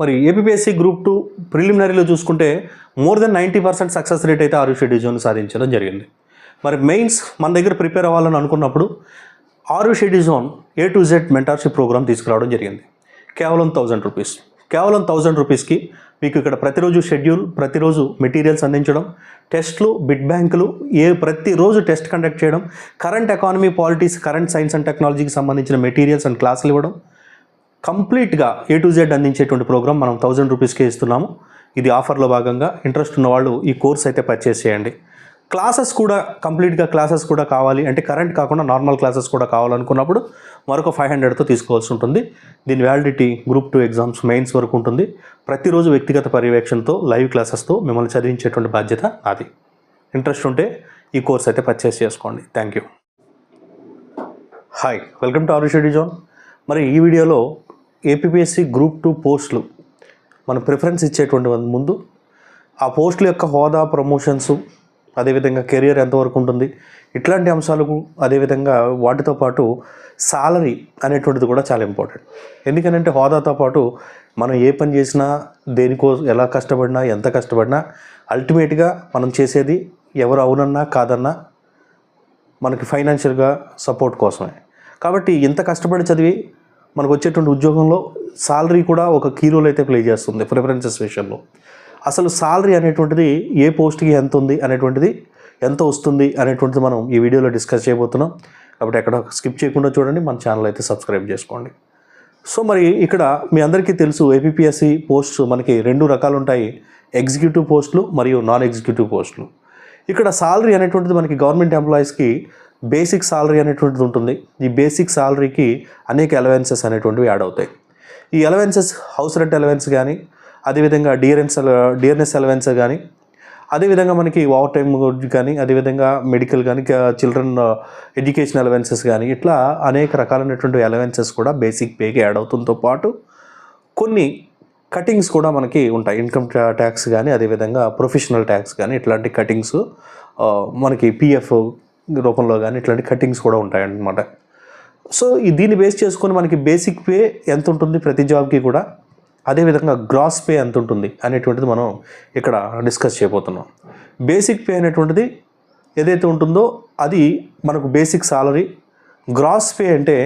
మరి APSC group two ప్రిలిమినరీలో చూసుకుంటే more than ninety percent success rate అయితే ఆరుష డివిజన్ సాధించడం జరిగింది. మరి మెయిన్స్ మన దగ్గర ప్రిపేర్ అవ్వాలని అనుకున్నప్పుడు Aarusha division A to Z mentorship program తీసుకురావడం జరిగింది. కేవలం థౌజండ్ రూపీస్ కేవలం థౌజండ్ రూపీస్కి మీకు ఇక్కడ ప్రతిరోజు షెడ్యూల్ ప్రతిరోజు మెటీరియల్స్ అందించడం టెస్ట్లు బిడ్ బ్యాంకులు ఏ ప్రతిరోజు టెస్ట్ కండక్ట్ చేయడం current economy polities current science and టెక్నాలజీకి సంబంధించిన మెటీరియల్స్ అండ్ క్లాసులు ఇవ్వడం కంప్లీట్గా ఏ టు జెడ్ అందించేటువంటి ప్రోగ్రామ్ మనం థౌజండ్ రూపీస్కే ఇస్తున్నాము. ఇది ఆఫర్లో భాగంగా ఇంట్రెస్ట్ ఉన్న వాళ్ళు ఈ కోర్స్ అయితే పర్చేస్ చేయండి. క్లాసెస్ కూడా కంప్లీట్గా క్లాసెస్ కూడా కావాలి. అంటే కరెంట్ కాకుండా నార్మల్ క్లాసెస్ కూడా కావాలనుకున్నప్పుడు మరొక ఫైవ్ హండ్రెడ్తో తీసుకోవాల్సి ఉంటుంది. దీని validity group two exams mains వరకు ఉంటుంది. ప్రతిరోజు వ్యక్తిగత పర్యవేక్షణతో లైవ్ క్లాసెస్తో మిమ్మల్ని చదివించేటువంటి బాధ్యత నాది. ఇంట్రెస్ట్ ఉంటే ఈ కోర్స్ అయితే పర్చేస్ చేసుకోండి. Thank you hi welcome to ఆరుషెడ్డి zone మరి ఈ వీడియోలో ఏపీఎస్సి గ్రూప్ టూ పోస్టులు మనం ప్రిఫరెన్స్ ఇచ్చేటువంటి ముందు. ఆ పోస్టుల యొక్క హోదా ప్రమోషన్స్ అదేవిధంగా కెరియర్ ఎంతవరకు ఉంటుంది ఇట్లాంటి అంశాలకు అదేవిధంగా వాటితో పాటు సాలరీ అనేటువంటిది కూడా చాలా ఇంపార్టెంట్ ఎందుకనంటే హోదాతో పాటు మనం ఏ పని చేసినా దేనికో ఎలా కష్టపడినా ఎంత కష్టపడినా అల్టిమేట్గా మనం చేసేది ఎవరు అవునన్నా కాదన్నా మనకి ఫైనాన్షియల్గా సపోర్ట్ కోసమే. కాబట్టి ఇంత కష్టపడి చదివి మనకు వచ్చేటువంటి ఉద్యోగంలో సాలరీ కూడా ఒక కీ రోల్ అయితే ప్లే చేస్తుంది ప్రిఫరెన్సెస్ విషయంలో. అసలు సాలరీ అనేటువంటిది ఏ పోస్ట్కి ఎంత ఉంది అనేటువంటిది ఎంత వస్తుంది అనేటువంటిది మనం ఈ వీడియోలో డిస్కస్ చేయబోతున్నాం. కాబట్టి ఎక్కడ స్కిప్ చేయకుండా చూడండి మన ఛానల్ అయితే సబ్స్క్రైబ్ చేసుకోండి. సో మరి ఇక్కడ మీ అందరికీ తెలుసు ఏపీఎస్సి పోస్ట్స్ మనకి రెండు రకాలు ఉంటాయి. ఎగ్జిక్యూటివ్ పోస్టులు మరియు నాన్ ఎగ్జిక్యూటివ్ పోస్టులు ఇక్కడ సాలరీ అనేటువంటిది మనకి గవర్నమెంట్ ఎంప్లాయీస్కి బేసిక్ సాలరీ అనేటువంటిది ఉంటుంది. ఈ బేసిక్ సాలరీకి అనేక అలవెన్సెస్ అనేటువంటివి యాడ్ అవుతాయి. ఈ అలవెన్సెస్ హౌస్ రెంట్ అలవెన్స్ కానీ అదేవిధంగా డియరెన్స్ డియర్నెస్ అలవెన్స్ కానీ అదేవిధంగా మనకి ఓవర్ టైమ్ కానీ అదేవిధంగా మెడికల్ కానీ చిల్డ్రన్ ఎడ్యుకేషన్ అలవెన్సెస్ కానీ ఇట్లా అనేక రకాలైనటువంటి అలవెన్సెస్ కూడా బేసిక్ పేకి యాడ్ అవుతుంతో పాటు కొన్ని కటింగ్స్ కూడా మనకి ఉంటాయి. ఇన్కమ్ ట్యాక్స్ కానీ అదేవిధంగా ప్రొఫెషనల్ ట్యాక్స్ కానీ ఇట్లాంటి కటింగ్స్ మనకి పిఎఫ్ రూపంలో కానీ ఇట్లాంటి కటింగ్స్ కూడా ఉంటాయన్నమాట. సో ఈ దీన్ని బేస్ చేసుకొని మనకి బేసిక్ పే ఎంత ఉంటుంది ప్రతి జాబ్కి కూడా? అదేవిధంగా గ్రాస్ పే ఎంత ఉంటుంది అనేటువంటిది మనం ఇక్కడ డిస్కస్ చేయబోతున్నాం. బేసిక్ పే అనేటువంటిది ఏదైతే ఉంటుందో అది మనకు బేసిక్ సాలరీ. గ్రాస్ పే అంటే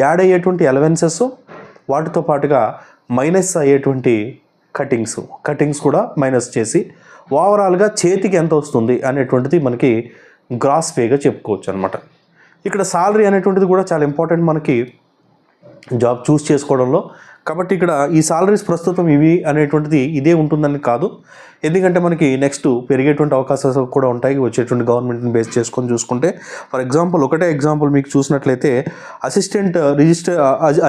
యాడ్ అయ్యేటువంటి అలవెన్సెస్ వాటితో పాటుగా మైనస్ అయ్యేటువంటి కటింగ్స్ కటింగ్స్ కూడా మైనస్ చేసి ఓవరాల్గా చేతికి ఎంత వస్తుంది అనేటువంటిది మనకి గ్రాస్ పేగా చెప్పుకోవచ్చు అనమాట ఇక్కడ సాలరీ అనేటువంటిది కూడా చాలా ఇంపార్టెంట్ మనకి జాబ్ చూస్ చేసుకోవడంలో. కాబట్టి ఇక్కడ ఈ సాలరీస్ ప్రస్తుతం ఇవి అనేటువంటిది ఇదే ఉంటుందని కాదు. ఎందుకంటే మనకి నెక్స్ట్ పెరిగేటువంటి అవకాశాలు కూడా ఉంటాయి. వచ్చేటువంటి గవర్నమెంట్ని బేస్ చేసుకొని చూసుకుంటే. ఫర్ ఎగ్జాంపుల్ ఒకటే ఎగ్జాంపుల్ మీకు చూసినట్లయితే అసిస్టెంట్ రిజిస్టర్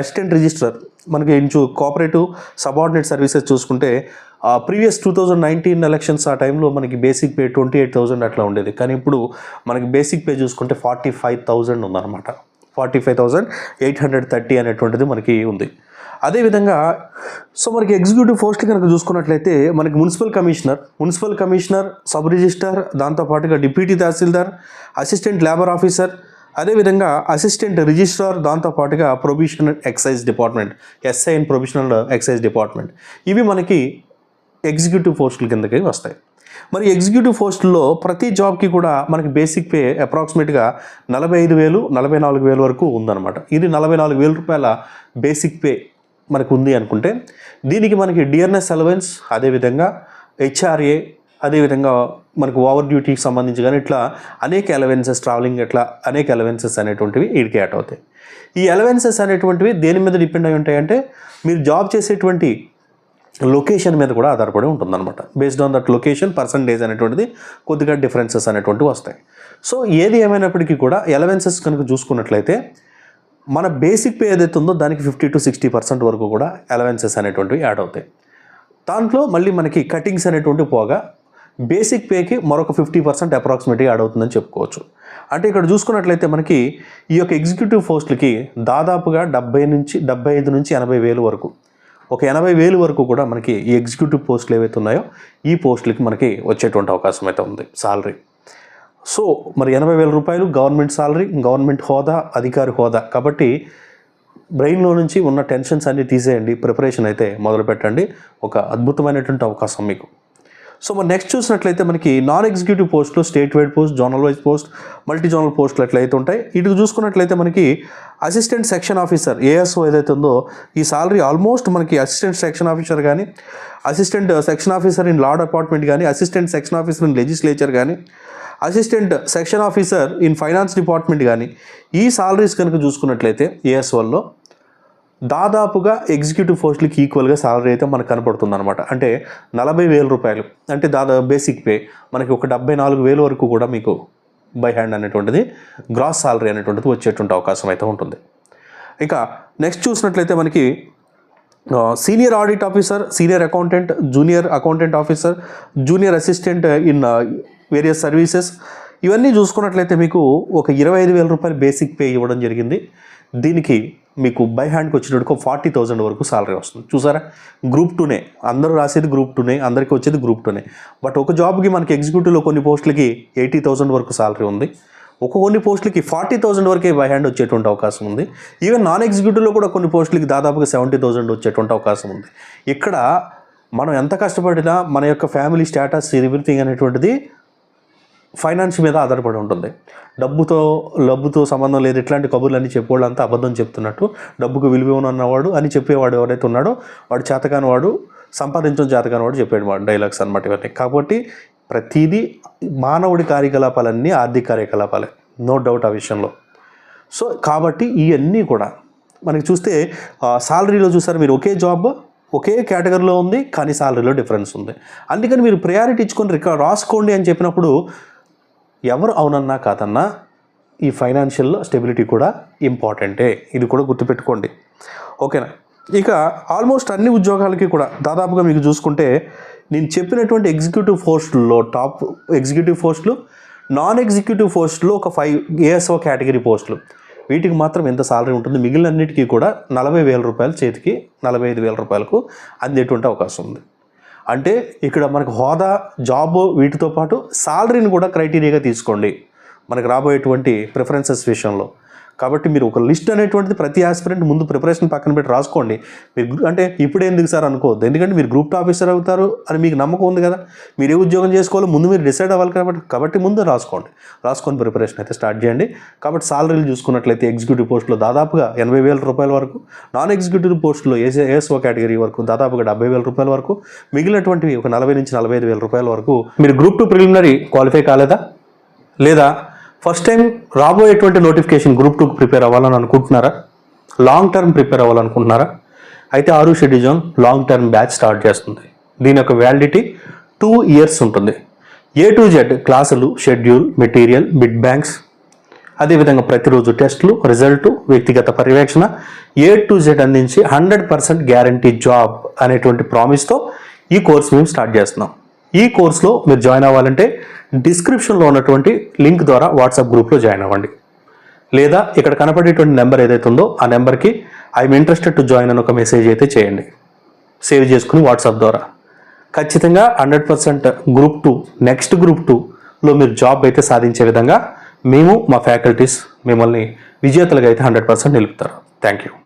అసిస్టెంట్ రిజిస్టర్ మనకి ఇంచు కోఆపరేటివ్ సబార్డినేట్ సర్వీసెస్ చూసుకుంటే previous two thousand nineteen elections ఆ టైంలో మనకి basic pay twenty eight thousand అట్లా ఉండేది. కానీ ఇప్పుడు మనకి బేసిక్ పే చూసుకుంటే ఫార్టీ ఫైవ్ థౌజండ్ ఉందన్నమాట. Forty five thousand eight hundred thirty అనేటువంటిది మనకి ఉంది. అదేవిధంగా సో మనకి ఎగ్జిక్యూటివ్ పోస్ట్ కనుక చూసుకున్నట్లయితే మనకి municipal commissioner municipal commissioner sub register దాంతోపాటుగా deputy tahsildar assistant labour officer అదేవిధంగా అసిస్టెంట్ రిజిస్ట్రార్ దాంతోపాటుగా prohibition excise department SI and probational excise department. ఇవి మనకి ఎగ్జిక్యూటివ్ పోస్టుల కిందకి వస్తాయి. మరి ఎగ్జిక్యూటివ్ పోస్టుల్లో ప్రతి జాబ్కి కూడా మనకి బేసిక్ పే అప్రాక్సిమేట్గా నలభై ఐదు వేలు నలభై నాలుగు వేలు వరకు ఉందన్నమాట. ఇది నలభై నాలుగు వేల రూపాయల బేసిక్ పే మనకు ఉంది అనుకుంటే దీనికి మనకి డియర్నెస్ అలవెన్స్ అదేవిధంగా హెచ్ఆర్ఏ అదేవిధంగా మనకు ఓవర్ డ్యూటీకి సంబంధించి కానీ ఇట్లా అనేక అలవెన్సెస్ ట్రావెలింగ్ ఇట్లా అనేక అలవెన్సెస్ అనేటువంటివి వీడికి యాడ్ అవుతాయి ఈ అలవెన్సెస్ అనేటువంటివి దేని మీద డిపెండ్ అయి ఉంటాయంటే మీరు జాబ్ చేసేటువంటి లొకేషన్ మీద కూడా ఆధారపడి ఉంటుందన్నమాట. Based on that location percentage అనేటువంటిది కొద్దిగా డిఫరెన్సెస్ అనేటువంటివి వస్తాయి. సో ఏది ఏమైనప్పటికీ కూడా ఎలవెన్సెస్ కనుక చూసుకున్నట్లయితే మన బేసిక్ పే ఏదైతే ఉందో దానికి ఫిఫ్టీ టు సిక్స్టీ పర్సెంట్ వరకు కూడా అలవెన్సెస్ అనేటువంటివి యాడ్ అవుతాయి. దాంట్లో మళ్ళీ మనకి కటింగ్స్ అనేటువంటివి పోగా బేసిక్ పేకి మరొక ఫిఫ్టీ పర్సెంట్ అప్రాక్సిమేట్గా యాడ్ అవుతుందని చెప్పుకోవచ్చు. అంటే ఇక్కడ చూసుకున్నట్లయితే మనకి ఈ యొక్క ఎగ్జిక్యూటివ్ పోస్టులకి దాదాపుగా డెబ్బై నుంచి డెబ్బై ఐదు నుంచి ఎనభై వేలు వరకు ఒక ఎనభై వేలు వరకు కూడా మనకి ఈ ఎగ్జిక్యూటివ్ పోస్టులు ఏవైతే ఉన్నాయో ఈ పోస్టులకి మనకి వచ్చేటువంటి అవకాశం అయితే ఉంది సాలరీ సో మరి ఎనభై వేల రూపాయలు గవర్నమెంట్ సాలరీ గవర్నమెంట్ హోదా అధికారి హోదా. కాబట్టి బ్రెయిన్లో నుంచి ఉన్న టెన్షన్స్ అన్నీ తీసేయండి. ప్రిపరేషన్ అయితే మొదలు పెట్టండి ఒక అద్భుతమైనటువంటి అవకాశం మీకు. సో మరి నెక్స్ట్ చూసినట్లయితే మనకి నాన్ ఎగ్జిక్యూటివ్ పోస్టులు state wide post zonal wise post multi zonal పోస్టులు ఎట్లయితే ఉంటాయి. ఇటు చూసుకున్నట్లయితే మనకి అసిస్టెంట్ సెక్షన్ ఆఫీసర్ ఏఎస్ఓ ఏదైతే ఉందో ఈ సాలరీ ఆల్మోస్ట్ మనకి అసిస్టెంట్ సెక్షన్ ఆఫీసర్ కానీ assistant section officer in law department కానీ assistant section officer in legislature కానీ assistant section officer in finance department కానీ ఈ సాలరీస్ కనుక చూసుకున్నట్లయితే ఏఎస్ఓల్లో దాదాపుగా ఎగ్జిక్యూటివ్ పోస్టులకి ఈక్వల్గా సాలరీ అయితే మనకు కనపడుతుంది అనమాట అంటే నలభై వేల రూపాయలు అంటే దాదాపు బేసిక్ పే మనకి ఒక డెబ్బై నాలుగు వేల వరకు కూడా మీకు బై హ్యాండ్ అనేటువంటిది గ్రాస్ సాలరీ అనేటువంటిది వచ్చేటువంటి అవకాశం అయితే ఉంటుంది. ఇక నెక్స్ట్ చూసినట్లయితే మనకి senior audit officer senior accountant junior accountant officer junior assistant in various services ఇవన్నీ చూసుకున్నట్లయితే మీకు ఒక ఇరవై ఐదు వేల రూపాయలు బేసిక్ పే ఇవ్వడం జరిగింది. దీనికి మీకు బై హ్యాండ్కి వచ్చేటప్పుడు ఫార్టీ థౌజండ్ వరకు సాలరీ వస్తుంది. చూసారా? గ్రూప్ టూనే అందరూ రాసేది గ్రూప్ టూనే అందరికీ వచ్చేది గ్రూప్ టూనే బట్ ఒక జాబ్కి మనకి ఎగ్జిక్యూటివ్లో కొన్ని పోస్టులకి ఎయిటీ థౌసండ్ వరకు సాలరీ ఉంది. ఒక కొన్ని పోస్టులకి ఫార్టీ థౌసండ్ వరకే బై హ్యాండ్ వచ్చేటువంటి అవకాశం ఉంది. ఈవెన్ నాన్ ఎగ్జిక్యూటివ్లో కూడా కొన్ని పోస్టులకి దాదాపుగా సెవెంటీ థౌసండ్ వచ్చేటువంటి అవకాశం ఉంది. ఇక్కడ మనం ఎంత కష్టపడినా మన యొక్క ఫ్యామిలీ స్టేటస్ ఎవ్రీథింగ్ అనేటువంటిది ఫైనాన్స్ మీద ఆధారపడి ఉంటుంది. డబ్బుతో డబ్బుతో సంబంధం లేదు. ఇట్లాంటి కబుర్లు అన్ని చెప్పేవాళ్ళు అబద్ధం చెప్తున్నట్టు డబ్బుకు విలువ ఉన్నవాడు అని చెప్పేవాడు ఎవరైతే ఉన్నాడో వాడు చేతకాని వాడు సంపాదించడం చేతకాని వాడు చెప్పాడు వాడు డైలాగ్స్ అనమాట ఇవన్నీ. కాబట్టి ప్రతిదీ మానవుడి కార్యకలాపాలన్నీ ఆర్థిక కార్యకలాపాలే. నో డౌట్ ఆ విషయంలో. సో కాబట్టి ఇవన్నీ కూడా మనకి చూస్తే సాలరీలో చూసారు మీరు ఒకే జాబ్ ఒకే కేటగిరీలో ఉంది కానీ సాలరీలో డిఫరెన్స్ ఉంది. అందుకని మీరు ప్రయారిటీ ఇచ్చుకొని రికార్డ్ రాసుకోండి అని చెప్పినప్పుడు ఎవరు అవునన్నా కాదన్నా ఈ ఫైనాన్షియల్ స్టెబిలిటీ కూడా ఇంపార్టెంటే ఇది కూడా గుర్తుపెట్టుకోండి. ఓకేనా? ఇక ఆల్మోస్ట్ అన్ని ఉద్యోగాలకి కూడా దాదాపుగా మీకు చూసుకుంటే నేను చెప్పినటువంటి ఎగ్జిక్యూటివ్ పోస్టుల్లో టాప్ ఎగ్జిక్యూటివ్ పోస్టులు నాన్ ఎగ్జిక్యూటివ్ పోస్టులు ఒక ఫైవ్ ఏఎస్ఓ కేటగిరీ పోస్టులు వీటికి మాత్రం ఎంత సాలరీ ఉంటుంది మిగిలినన్నిటికీ కూడా నలభై వేల రూపాయలు చేతికి నలభై ఐదు వేల రూపాయలకు అందేటువంటి అవకాశం ఉంది. అంటే ఇక్కడ మనకు హోదా జాబ్ వీటితో పాటు సాలరీని కూడా క్రైటీరియాగా తీసుకోండి. మనకు రాబోయేటువంటి ప్రిఫరెన్సెస్ విషయంలో. కాబట్టి మీరు ఒక లిస్ట్ అనేటువంటిది ప్రతి ఆస్పిరెంట్ ముందు ప్రిపరేషన్ పక్కన పెట్టి రాసుకోండి. మీరు అంటే ఇప్పుడే ఎందుకు సార్ అనుకోవద్దు. ఎందుకంటే మీరు గ్రూప్ ఆఫీసర్ అవుతారు అని మీకు నమ్మకం ఉంది కదా. మీరు ఏ ఉద్యోగం చేసుకోవాలో ముందు మీరు డిసైడ్ అవ్వాలి కాబట్టి కాబట్టి ముందు రాసుకోండి. రాసుకొని ప్రిపరేషన్ అయితే స్టార్ట్ చేయండి. కాబట్టి సాలరీలు చూసుకున్నట్లయితే ఎగ్జిక్యూటివ్ పోస్టులో దాదాపుగా ఎనభై వేల రూపాయల వరకు నాన్ ఎగ్జిక్యూటివ్ పోస్టులో ఏసీ ఏఎస్ఓ కేటగిరీ వరకు దాదాపుగా డెబ్బై వేల రూపాయల వరకు మిగిలినటువంటివి ఒక నలభై నుంచి నలభై ఐదు వేల రూపాయల వరకు మీరు గ్రూప్ టూ ప్రిలిమినరీ క్వాలిఫై కాలేదా? లేదా ఫస్ట్ టైం రాబోయేటువంటి నోటిఫికేషన్ గ్రూప్ టూకి ప్రిపేర్ అవ్వాలని అనుకుంటున్నారా? లాంగ్ టర్మ్ ప్రిపేర్ అవ్వాలనుకుంటున్నారా? అయితే ఆరు షెడ్యూజోన్ లాంగ్ టర్మ్ బ్యాచ్ స్టార్ట్ చేస్తుంది. దీని యొక్క వ్యాలిడిటీ టూ ఇయర్స్ ఉంటుంది. ఏ టు జెడ్ క్లాసులు షెడ్యూల్ మెటీరియల్ బిడ్ బ్యాంక్స్ అదేవిధంగా ప్రతిరోజు టెస్టులు రిజల్ట్ వ్యక్తిగత పర్యవేక్షణ ఏ టు జెడ్ అందించి హండ్రెడ్ పర్సెంట్ గ్యారంటీ జాబ్ అనేటువంటి ప్రామిస్తో ఈ కోర్స్ మేము స్టార్ట్ చేస్తున్నాం. ఈ కోర్సులో మీరు జాయిన్ అవ్వాలంటే డిస్క్రిప్షన్లో ఉన్నటువంటి లింక్ ద్వారా వాట్సాప్ గ్రూప్లో జాయిన్ అవ్వండి. లేదా ఇక్కడ కనపడేటువంటి నెంబర్ ఏదైతే ఉందో ఆ నెంబర్కి ఐఎమ్ ఇంట్రెస్టెడ్ టు జాయిన్ అని ఒక మెసేజ్ అయితే చేయండి. సేవ్ చేసుకుని వాట్సాప్ ద్వారా. ఖచ్చితంగా hundred percent group two next group టూలో మీరు జాబ్ అయితే సాధించే విధంగా మేము మా ఫ్యాకల్టీస్ మిమ్మల్ని విజేతలుగా అయితే హండ్రెడ్ పర్సెంట్ నిలుపుతారు. Thank you.